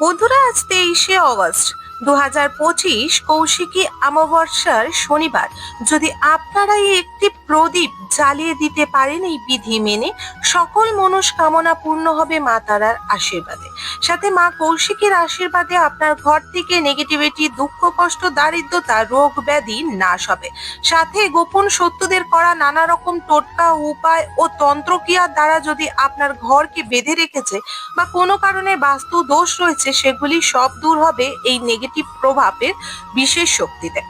বন্ধুরা আজ তেইশে অগস্ট। দু হাজার পঁচিশ কৌশিকী অমাবস্যার শনিবার। যদি আপনারা একটি প্রদীপ জ্বালিয়ে দিতে পারেন এই বিধি মেনে। সকল মনস্কামনা পূর্ণ হবে মা তারার আশীর্বাদে। সাথে মা কৌশিকীর আশীর্বাদে আপনার ঘর থেকে নেগেটিভিটি দুঃখ, কষ্ট, দারিদ্রতা, রোগ, ব্যাধি নাশ হবে। সাথে গোপন সত্যদের করা নানা রকম টোটকা, উপায় ও তন্ত্রক্রিয়ার দ্বারা যদি আপনার ঘরকে বেঁধে রেখেছে বা কোনো কারণে বাস্তু দোষ রয়েছে, সেগুলি সব দূর হবে এই নেগেটিভ প্রভাবের বিশেষ শক্তিতে।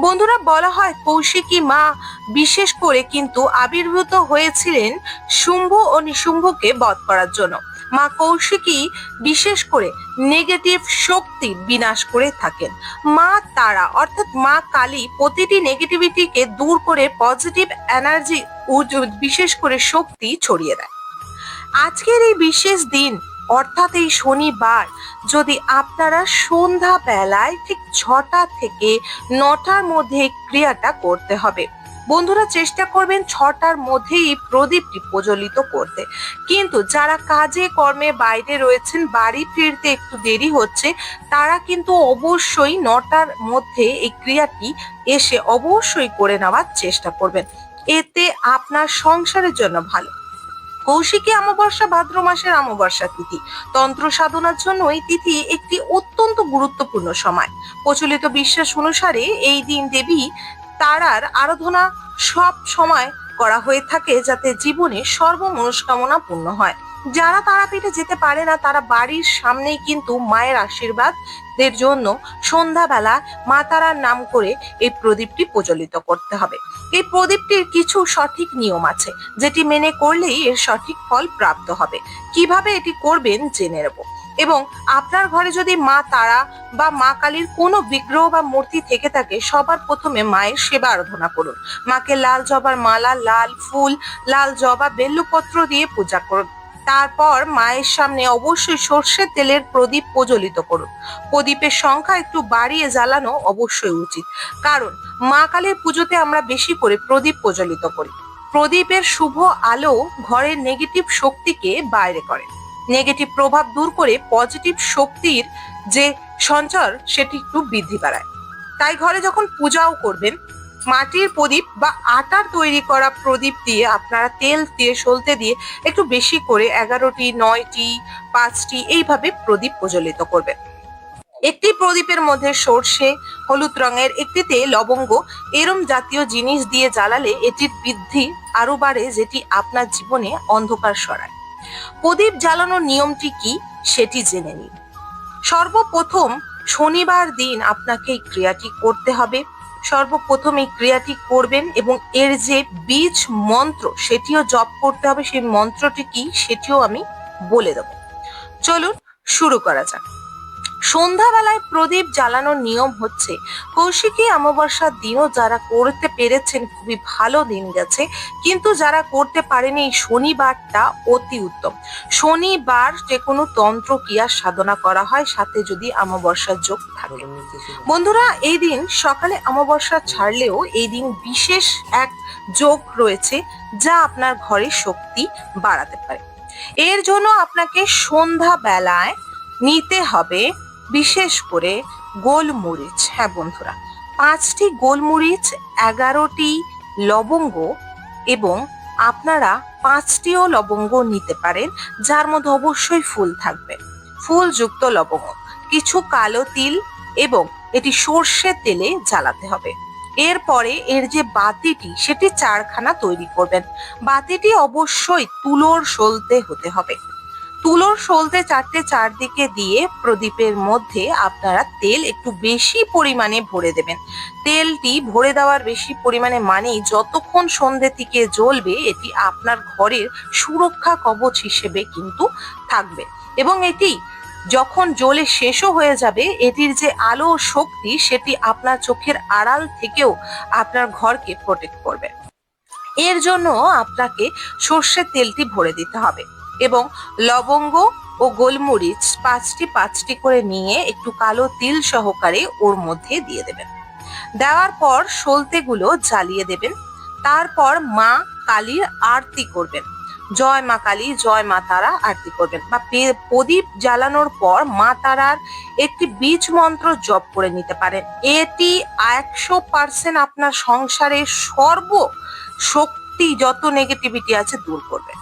বন্ধুরা বলা হয় কৌশিকী মা, বিশেষ করে কিন্তু আবির্ভূত হয়েছিলেন শুম্ভ ও নিশুম্ভকে বধ করার জন্য। মা কৌশিকী বিশেষ করে নেগেটিভ শক্তি বিনাশ করে থাকেন। মা তারা, অর্থাৎ মা কালী প্রতিটি নেগেটিভিটিকে দূর করে পজিটিভ এনার্জি বিশেষ করে শক্তি ছড়িয়ে দেয়। আজকের এই বিশেষ দিন অর্থাৎ এই শনিবার যদি আপনারা সন্ধ্যা বেলায় ঠিক ছটা থেকে নটার মধ্যে এই ক্রিয়াটা করতে হবে। বন্ধুরা চেষ্টা করবেন ছটার মধ্যেই প্রদীপটি প্রজ্বলিত করতে। কিন্তু যারা কাজে, কর্মে বাইরে রয়েছেন, বাড়ি ফিরতে একটু দেরি হচ্ছে, তারা কিন্তু অবশ্যই নটার মধ্যে এই ক্রিয়াটি এসে অবশ্যই করে নেওয়ার চেষ্টা করবেন। এতে আপনার সংসারের জন্য ভালো। কৌশিকী অমাবস্যা, ভাদ্র মাসের অমাবস্যা তিথি। তন্ত্র সাধনার জন্য এই তিথি একটি অত্যন্ত গুরুত্বপূর্ণ সময়। প্রচলিত বিশ্বাস অনুসারে এই দিন দেবী তারার আরাধনা সব সময় করা হয়ে থাকে যাতে জীবনে সর্ব মনস্কামনা পূর্ণ হয়। যারা তারাপীঠে যেতে পারে না, তারা বাড়ির সামনেই কিন্তু মায়ের আশীর্বাদ দের জন্য সন্ধ্যাবেলা মা তারার নাম করে এই প্রদীপটি প্রজ্বলিত করতে হবে। এই প্রদীপটির কিছু সঠিক নিয়ম আছে, যেটি মেনে করলেই এর সঠিক ফল প্রাপ্ত হবে। কীভাবে এটি করবেন জেনে নেব। এবং আপনার ঘরে যদি মা তারা বা মা কালীর কোনো বিগ্রহ বা মূর্তি থেকে থাকে, সবার প্রথমে মায়ের সেবা আরাধনা করুন। মাকে লাল জবার মালা, লাল ফুল, লাল জবা, বেল্লপত্র দিয়ে পূজা করুন তারপর মায়ের সামনে অবশ্যই সর্ষের তেলের প্রদীপ প্রজ্বলিত করুন। প্রদীপের সংখ্যা একটু বাড়িয়ে জ্বালানো অবশ্যই উচিত। কারণ মা কালীর পুজোতে আমরা বেশি করে প্রদীপ প্রজ্বলিত করি। প্রদীপের শুভ আলো ঘরের নেগেটিভ শক্তিকে বাইরে করে। নেগেটিভ প্রভাব দূর করে পজিটিভ শক্তির যে সঞ্চার, সেটি একটু বৃদ্ধি বাড়ায়। তাই ঘরে যখন পূজাও করবেন মাটির প্রদীপ বা আটার তৈরি করা প্রদীপ দিয়ে আপনারা তেল দিয়ে সলতে দিয়ে একটু বেশি করে এগারোটি, নয়টি, পাঁচটি এইভাবে প্রদীপ প্রজ্বলিত করবেন। একটি প্রদীপের মধ্যে সর্ষে, হলুদ রঙের একটিতে লবঙ্গ, এরম জাতীয় জিনিস দিয়ে জ্বালালে এটির বৃদ্ধি আরও বাড়ে, যেটি আপনার জীবনে অন্ধকার সরায়। প্রদীপ জ্বালানোর নিয়মটি কি সেটি জেনে নিন। সর্বপ্রথম শনিবার দিন আপনাকে এই ক্রিয়াটি করতে হবে। সর্বপ্রথম ক্রিয়াটি করবেন এবং এর যে বীজ মন্ত্র সেটিও জপ করতে হবে, সেই মন্ত্রটি কি সেটিও আমি বলে দেব। চলুন শুরু করা যাক। সন্ধ্যাবেলায় প্রদীপ জ্বালানোর নিয়ম হচ্ছে, কৌশিকী অমাবস্যার দিনও যারা করতে পেরেছেন খুবই ভালো দিন গেছে, কিন্তু যারা করতে পারেনি শনিবারটা অতি উত্তম। শনিবার যে কোনো তন্ত্র ক্রিয়া সাধনা করা হয়, সাথে যদি অমাবস্যার যোগ থাকে। বন্ধুরা, এই দিন সকালে অমাবস্যা ছাড়লেও এই দিন বিশেষ এক যোগ রয়েছে, যা আপনার ঘরের শক্তি বাড়াতে পারে। এর জন্য আপনাকে সন্ধ্যা বেলায় নিতে হবে বিশেষ করে গোলমরিচ। হ্যাঁ বন্ধুরা, পাঁচটি গোলমরিচ, এগারোটি লবঙ্গ এবং আপনারা পাঁচটিও লবঙ্গ নিতে পারেন, যার মধ্যে অবশ্যই ফুল থাকবে। ফুলযুক্ত লবঙ্গ, কিছু কালো তিল এবং এটি সর্ষের তেলে জ্বালাতে হবে। এরপরে এর যে বাতিটি, সেটি চারখানা তৈরি করবেন। বাতিটি অবশ্যই তুলোর সলতে হতে হবে। তুলোর সলতে চারটে চারদিকে দিয়ে প্রদীপের মধ্যে আপনারা তেল একটু বেশি পরিমাণে ভরে দেবেন। তেলটি ভরে দেওয়ার বেশি পরিমাণে মানেই যতক্ষণ সন্ধে থেকে জ্বলবে, এটি আপনার ঘরের সুরক্ষা কবচ হিসেবে কিন্তু থাকবে। এবং এটি যখন জ্বলে শেষও হয়ে যাবে, এটির যে আলো শক্তি, সেটি আপনার চোখের আড়াল থেকেও আপনার ঘরকে প্রোটেক্ট করবে। এর জন্য আপনাকে সর্ষের তেলটি ভরে দিতে হবে। এবং লবঙ্গ ও গোলমরিচ পাঁচটি পাঁচটি করে নিয়ে একটু কালো তিল সহকারে ওর মধ্যে দিয়ে দেবেন। দেওয়ার পর সলতেগুলো জ্বালিয়ে দেবেন। তারপর মা কালীর আরতি করবেন। জয় মা কালী, জয় মা তারা আরতি করবেন। বা প্রদীপ জ্বালানোর পর মা তারার একটি বীজ মন্ত্র জপ করে নিতে পারেন। এটি একশো পার্সেন্ট আপনার সংসারের সর্ব শক্তি যত নেগেটিভিটি আছে দূর করবে।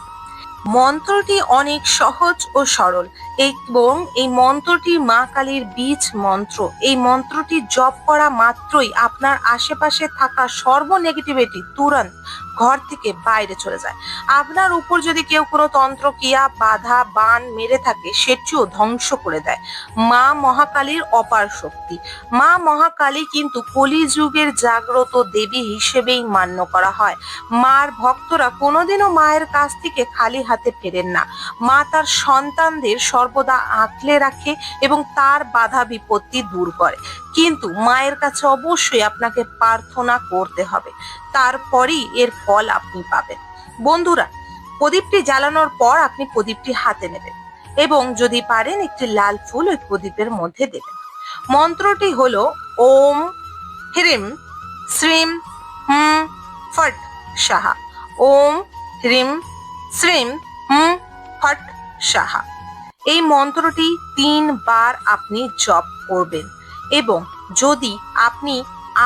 মন্ত্রটি অনেক সহজ ও সরল। এবং এই মন্ত্রটি মা কালীর বীজ মন্ত্র। এই মন্ত্রটি জপ করা মাত্রই আপনার আশেপাশে থাকা সর্ব নেগেটিভিটি তুরন্ত ঘর থেকে বাইরে চলে যায়। আপনার উপর যদি কেউ কোনো তন্ত্র, ক্রিয়া, বাধা, বান মেরে থাকে, সেটিও ধ্বংস করে দেয়। মা মহাকালীর অপার শক্তি। মা মহাকালী কিন্তু কলিযুগের জাগ্রত দেবী হিসেবেই মান্য করা হয়। মার ভক্তরা কোনোদিনও মায়ের কাছ থেকে খালি হাতে ফেরেন না। মা তার সন্তানদের সর্বদা আঁকলে রাখে এবং তার বাধা বিপত্তি দূর করে। কিন্তু মায়ের কাছে অবশ্যই আপনাকে প্রার্থনা করতে হবে। তারপরেই এর ফল আপনি পাবেন। বন্ধুরা, প্রদীপটি জ্বালানোর পর আপনি প্রদীপটি হাতে নেবেন এবং যদি পারেন একটি লাল ফুল ওই প্রদীপের মধ্যে দেবেন। মন্ত্রটি হলো ওম হ্রিম শ্রীম হুম ফট সাহা। ওম হ্রিম শ্রীম হুম ফট সাহা। এই মন্ত্রটি তিনবার আপনি জপ করবেন এবং যদি আপনি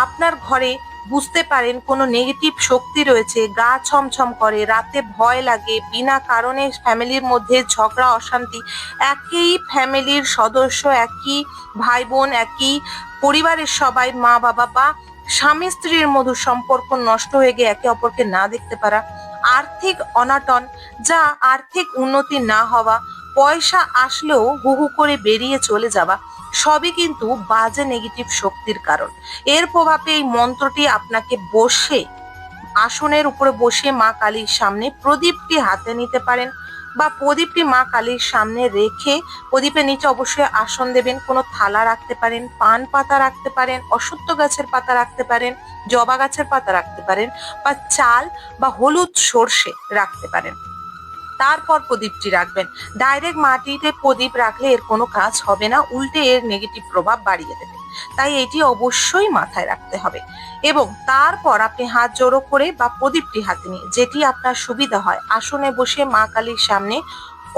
আপনার ঘরে বুঝতে পারেন কোনো নেগেটিভ শক্তি রয়েছে, গা ছমছম করে, রাতে ভয় লাগে, বিনা কারণে ফ্যামিলির মধ্যে ঝগড়া, অশান্তি, একই ফ্যামিলির সদস্য, একই ভাই বোন একই পরিবারের সবাই, মা, বাবা বা স্বামী, স্ত্রীর মধুর সম্পর্ক নষ্ট হয়ে গিয়ে একে অপরকে না দেখতে পারা আর্থিক অনাটন যা আর্থিক উন্নতি না হওয়া পয়সা আসলেও হু হু করে বেরিয়ে চলে যাওয়া সবই কিন্তু বাজে নেগেটিভ শক্তির কারণ। এর প্রভাবে এই মন্ত্রটি আপনাকে বসে, আসনের উপরে বসে মা কালীর সামনে প্রদীপটি হাতে নিতে পারেন বা প্রদীপটি মা কালীর সামনে রেখে প্রদীপের নিচে অবশ্যই আসন দেবেন, কোনো থালা রাখতে পারেন, পান পাতা রাখতে পারেন অসত্য গাছের পাতা রাখতে পারেন, জবা গাছের পাতা রাখতে পারেন বা চাল বা হলুদ সর্ষে রাখতে পারেন। তারপর প্রদীপটি রাখবেন। ডাইরেক্ট মাটিতে প্রদীপ রাখলে এর কোনো কাজ হবে না, উল্টে এর নেগেটিভ প্রভাব বাড়িয়ে দেবে। তাই এটি অবশ্যই মাথায় রাখতে হবে। এবং তারপর আপনি হাত জোড়ো করে বা প্রদীপটি হাতে নিয়ে, যেটি আপনার সুবিধা হয়, আসনে বসে মা কালীর সামনে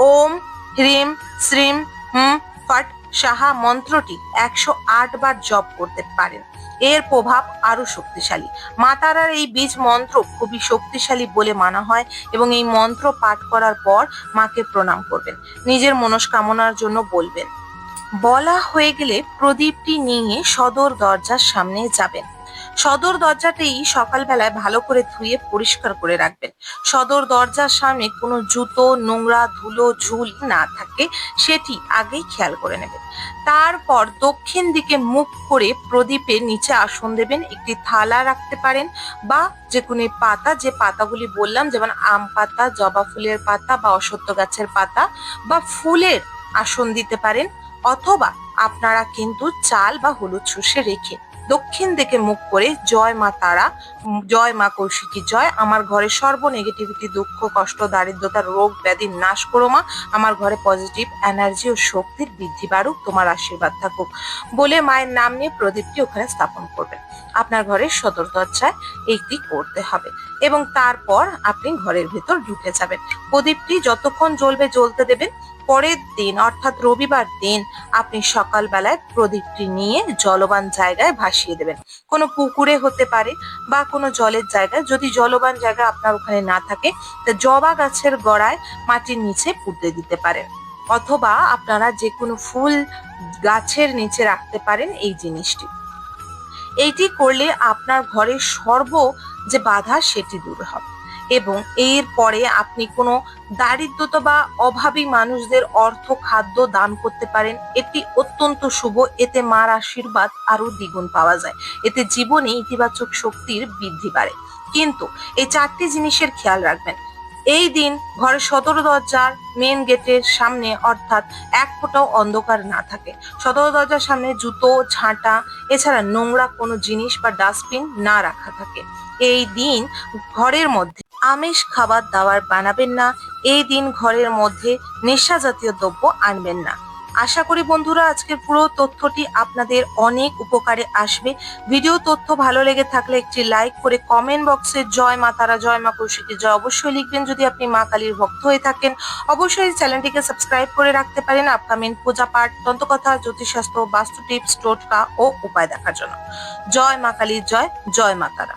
ওম, হ্রিম, শ্রীম, হুম, ফট, সাহা, মন্ত্রটি একশো আট বার জপ করতে পারেন। এর প্রভাব আরও শক্তিশালী। মা তারার এই বীজ মন্ত্র খুবই শক্তিশালী বলে মানা হয় এবং এই মন্ত্র পাঠ করার পর মাকে প্রণাম করবেন। নিজের মনস্কামনার জন্য বলবেন। বলা হয়ে গেলে প্রদীপটি নিয়ে সদর দরজার সামনে যাবেন। সদর দরজাটি সকালবেলায় ভালো করে ধুয়ে পরিষ্কার করে রাখবেন। সদর দরজার সামনে কোনো জুতো, নোংরা, ধুলো, ঝুল না থাকে, সেটি আগেই খেয়াল করে নেবেন। তারপর দক্ষিণ দিকে মুখ করে প্রদীপের নিচে আসন দেবেন, একটি থালা রাখতে পারেন বা যে কোনো পাতা, যে পাতাগুলি বললাম, যেমন আম পাতা, জবা ফুলের পাতা বা অসত্য গাছের পাতা বা ফুলের আসন দিতে পারেন, অথবা আপনারা কিন্তু চাল বা হলুদ সর্ষে রেখে দক্ষিণ দিকে মুখ করে, জয় মা তারা, জয় মা কৌশিকী, জয়। আমার ঘরে সর্ব নেগেটিভিটি দুঃখ, কষ্ট, দারিদ্রতা, রোগ, ব্যাধি নাশ করো মা। আমার ঘরে পজিটিভ এনার্জি ও শক্তির বৃদ্ধি বাড়ুক, তোমার আশীর্বাদ থাকুক। বলে মায়ের নাম নিয়ে প্রদীপটি ওখানে স্থাপন করবেন। আপনার ঘরের সদর দরজায় এইটি করতে হবে এবং তারপর আপনি ঘরের ভেতর ঢুকে যাবেন। প্রদীপটি যতক্ষণ জ্বলবে জ্বলতে দেবেন পরের দিন, অর্থাৎ রবিবার দিন, আপনি সকালবেলায় প্রদীপটি নিয়ে জলবান জায়গায় ভাসিয়ে দেবেন। কোনো পুকুরে হতে পারে বা কোনো জলের জায়গায়। যদি জলবান জায়গা আপনার ওখানে না থাকে, তা জবা গাছের গড়ায় মাটির নিচে পুঁতে দিতে পারেন। অথবা আপনারা যে কোনো ফুল গাছের নিচে রাখতে পারেন এই জিনিসটি। এইটি করলে আপনার ঘরের সর্ব যে বাধা, সেটি দূর হবে। এবং এর পরে আপনি কোনো দারিদ্রতা বা অভাবী মানুষদের অর্থ খাদ্য দান করতে পারেন। এটি অত্যন্ত শুভ। এতে মার আশীর্বাদ আরও দ্বিগুণ পাওয়া যায়। এতে জীবনে ইতিবাচক শক্তির বৃদ্ধি বাড়ে কিন্তু এই চারটি জিনিসের খেয়াল রাখবেন। এই দিন ঘরের সদর দরজার মেন গেটের সামনে অর্থাৎ এক ফোঁটাও অন্ধকার না থাকে। সদর দরজার সামনে জুতো, ছাঁটা, এছাড়া নোংরা কোনো জিনিস বা ডাস্টবিন না রাখা থাকে। এই দিন ঘরের মধ্যে আমিষ খাবার দাবার বানাবেন না, এই দিন ঘরের মধ্যে নেশা জাতীয় দ্রব্য আনবেন না। আশা করি বন্ধুরা, আজকের পুরো তথ্যটি আপনাদের অনেক উপকারে আসবে। ভিডিও তথ্য ভালো লেগে থাকলে একটি লাইক করে কমেন্ট বক্সে জয় মা তারা, জয় মা কৌশিকী জয় অবশ্যই লিখবেন। যদি আপনি মা কালীর ভক্ত হয়ে থাকেন, অবশ্যই চ্যানেলটিকে সাবস্ক্রাইব করে রাখতে পারেন আপকামিং পূজা পাঠ, তন্ত্রকথা, জ্যোতিষশাস্ত্র বাস্তু টিপস টোটকা ও উপায় দেখার জন্য। জয় মা কালীর জয় জয় মা তারা।